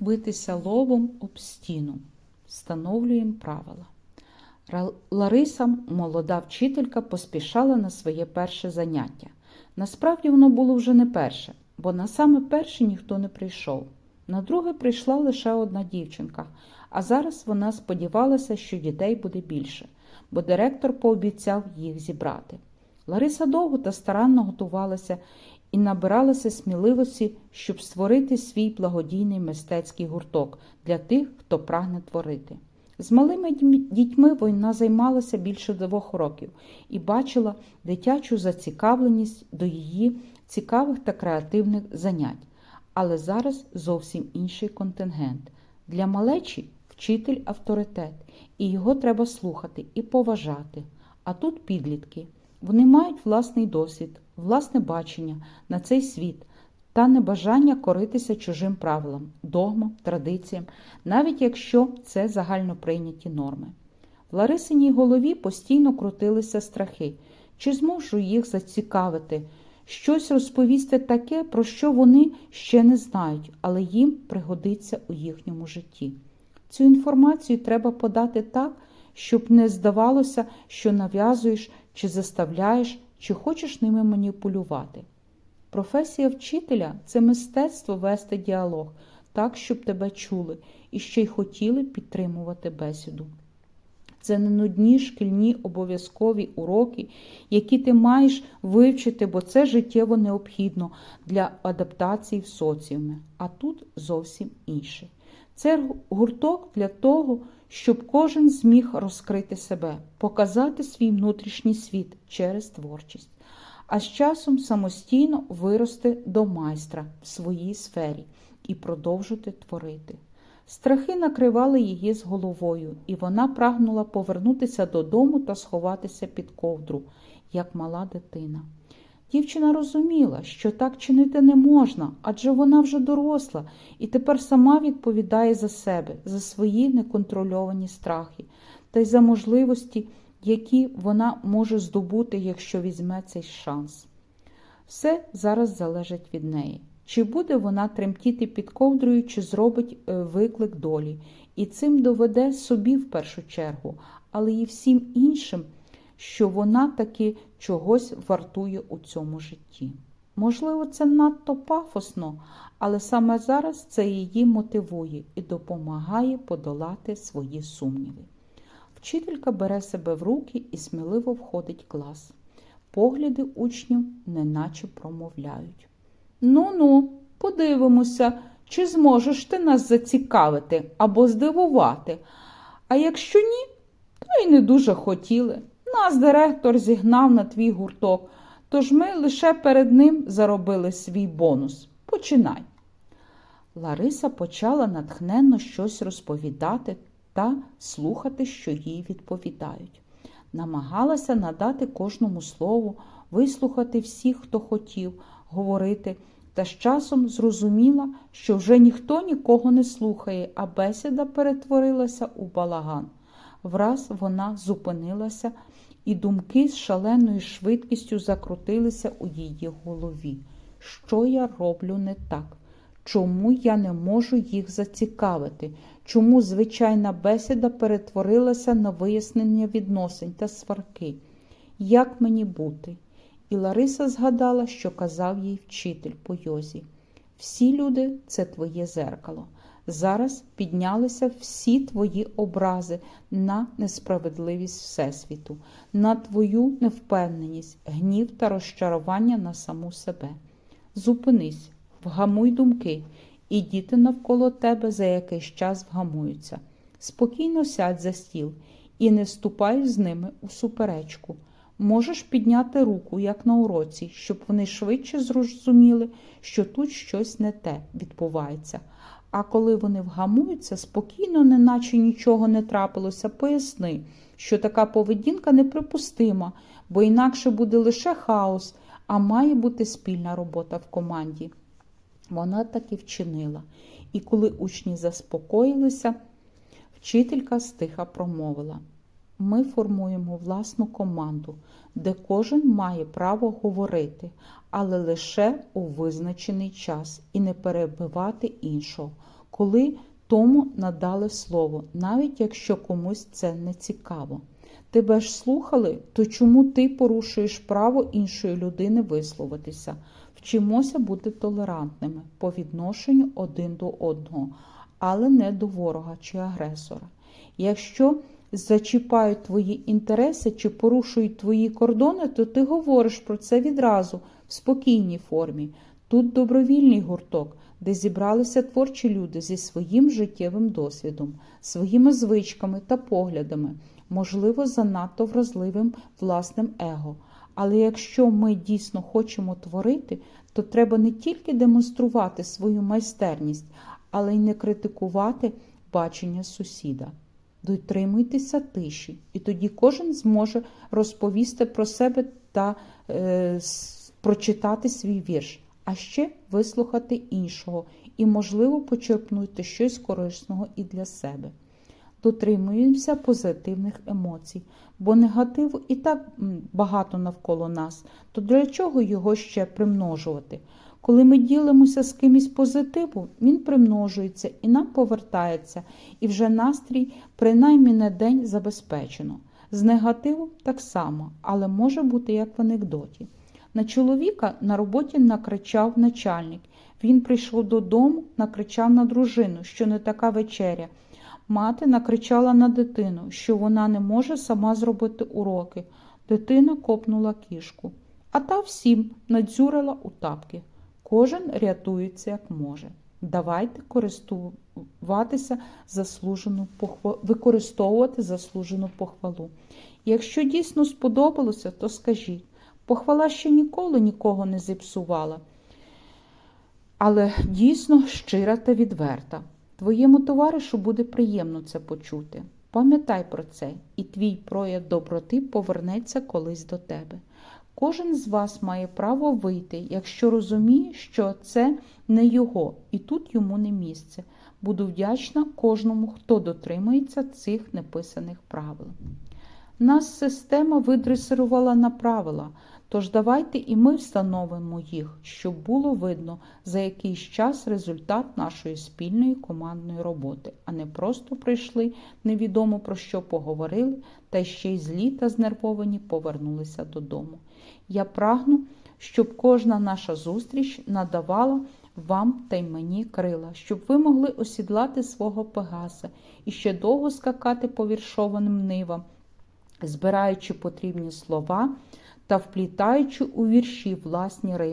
битися лобом об стіну. Встановлюємо правила. Лариса, молода вчителька, поспішала на своє перше заняття. Насправді воно було вже не перше, бо на саме перше ніхто не прийшов. На друге прийшла лише одна дівчинка, а зараз вона сподівалася, що дітей буде більше, бо директор пообіцяв їх зібрати. Лариса довго та старанно готувалася і набиралася сміливості, щоб створити свій благодійний мистецький гурток для тих, хто прагне творити. З малими дітьми вона займалася більше двох років і бачила дитячу зацікавленість до її цікавих та креативних занять. Але зараз зовсім інший контингент. Для малечі вчитель авторитет, і його треба слухати і поважати. А тут підлітки. Вони мають власний досвід, власне бачення на цей світ та небажання коритися чужим правилам, догмам, традиціям, навіть якщо це загально прийняті норми. В Ларисиній голові постійно крутилися страхи, чи зможу їх зацікавити, щось розповісти таке, про що вони ще не знають, але їм пригодиться у їхньому житті. Цю інформацію треба подати так, щоб не здавалося, що нав'язуєш чи заставляєш, чи хочеш ними маніпулювати. Професія вчителя це мистецтво вести діалог так, щоб тебе чули і ще й хотіли підтримувати бесіду. Це не нудні шкільні обов'язкові уроки, які ти маєш вивчити, бо це життєво необхідно для адаптації в соціумі. А тут зовсім інше. Це гурток для того, щоб кожен зміг розкрити себе, показати свій внутрішній світ через творчість, а з часом самостійно вирости до майстра в своїй сфері і продовжити творити. Страхи накривали її з головою, і вона прагнула повернутися додому та сховатися під ковдру, як мала дитина. Дівчина розуміла, що так чинити не можна, адже вона вже доросла і тепер сама відповідає за себе, за свої неконтрольовані страхи та й за можливості, які вона може здобути, якщо візьме цей шанс. Все зараз залежить від неї. Чи буде вона тремтіти під ковдрою, чи зробить е, виклик долі, і цим доведе собі в першу чергу, але і всім іншим, що вона таки чогось вартує у цьому житті. Можливо, це надто пафосно, але саме зараз це її мотивує і допомагає подолати свої сумніви. Вчителька бере себе в руки і сміливо входить клас. Погляди учнів неначе промовляють. Ну ну, подивимося, чи зможеш ти нас зацікавити або здивувати. А якщо ні, то й не дуже хотіли. Нас директор зігнав на твій гурток, тож ми лише перед ним заробили свій бонус. Починай. Лариса почала натхненно щось розповідати та слухати, що їй відповідають. Намагалася надати кожному слову, вислухати всіх, хто хотів говорити, та з часом зрозуміла, що вже ніхто нікого не слухає, а бесіда перетворилася у балаган. Враз вона зупинилася, і думки з шаленою швидкістю закрутилися у її голові. Що я роблю не так? Чому я не можу їх зацікавити? Чому звичайна бесіда перетворилася на вияснення відносин та сварки? Як мені бути? І Лариса згадала, що казав їй вчитель по йозі. Всі люди це твоє зеркало. Зараз піднялися всі твої образи на несправедливість Всесвіту, на твою невпевненість, гнів та розчарування на саму себе. Зупинись, вгамуй думки, і діти навколо тебе за якийсь час вгамуються. Спокійно сядь за стіл і не вступай з ними у суперечку. Можеш підняти руку, як на уроці, щоб вони швидше зрозуміли, що тут щось не те відбувається. А коли вони вгамуються, спокійно, неначе нічого не трапилося, поясни, що така поведінка неприпустима, бо інакше буде лише хаос, а має бути спільна робота в команді. Вона так і вчинила. І коли учні заспокоїлися, вчителька стиха промовила. Ми формуємо власну команду, де кожен має право говорити, але лише у визначений час і не перебивати іншого. коли тому надали слово, навіть якщо комусь це не цікаво. Тебе ж слухали, то чому ти порушуєш право іншої людини висловитися? Вчимося бути толерантними по відношенню один до одного, але не до ворога чи агресора. Якщо зачіпають твої інтереси чи порушують твої кордони, то ти говориш про це відразу в спокійній формі. Тут добровільний гурток, де зібралися творчі люди зі своїм життєвим досвідом, своїми звичками та поглядами, можливо, занадто вразливим власним его. Але якщо ми дійсно хочемо творити, то треба не тільки демонструвати свою майстерність, але й не критикувати бачення сусіда. Дотримуйтеся тиші, і тоді кожен зможе розповісти про себе та е, прочитати свій вірш, а ще вислухати іншого і, можливо, почерпнути щось корисного і для себе. Дотримуємося позитивних емоцій, бо негативу і так багато навколо нас, то для чого його ще примножувати? Коли ми ділимося з кимось позитивом, він примножується і нам повертається, і вже настрій принаймні на день забезпечено. З негативом так само, але може бути як в анекдоті. На чоловіка на роботі накричав начальник. Він прийшов додому, накричав на дружину, що не така вечеря. Мати накричала на дитину, що вона не може сама зробити уроки. Дитина копнула кішку, а та всім надзюрила у тапки. Кожен рятується як може. Давайте користуватися заслужену похва... використовувати заслужену похвалу. Якщо дійсно сподобалося, то скажіть. Похвала ще ніколи нікого не зіпсувала, але дійсно щира та відверта. Твоєму товаришу буде приємно це почути. Пам'ятай про це, і твій прояв доброти повернеться колись до тебе. Кожен з вас має право вийти, якщо розуміє, що це не його, і тут йому не місце. Буду вдячна кожному, хто дотримується цих неписаних правил. Нас система видресирувала на правила, тож давайте і ми встановимо їх, щоб було видно за якийсь час результат нашої спільної командної роботи, а не просто прийшли, невідомо про що поговорили, та ще й злі та знервовані повернулися додому. Я прагну, щоб кожна наша зустріч надавала вам та й мені крила, щоб ви могли осідлати свого пегаса і ще довго скакати по віршованим нивам, збираючи потрібні слова та вплітаючи у вірші власні рими.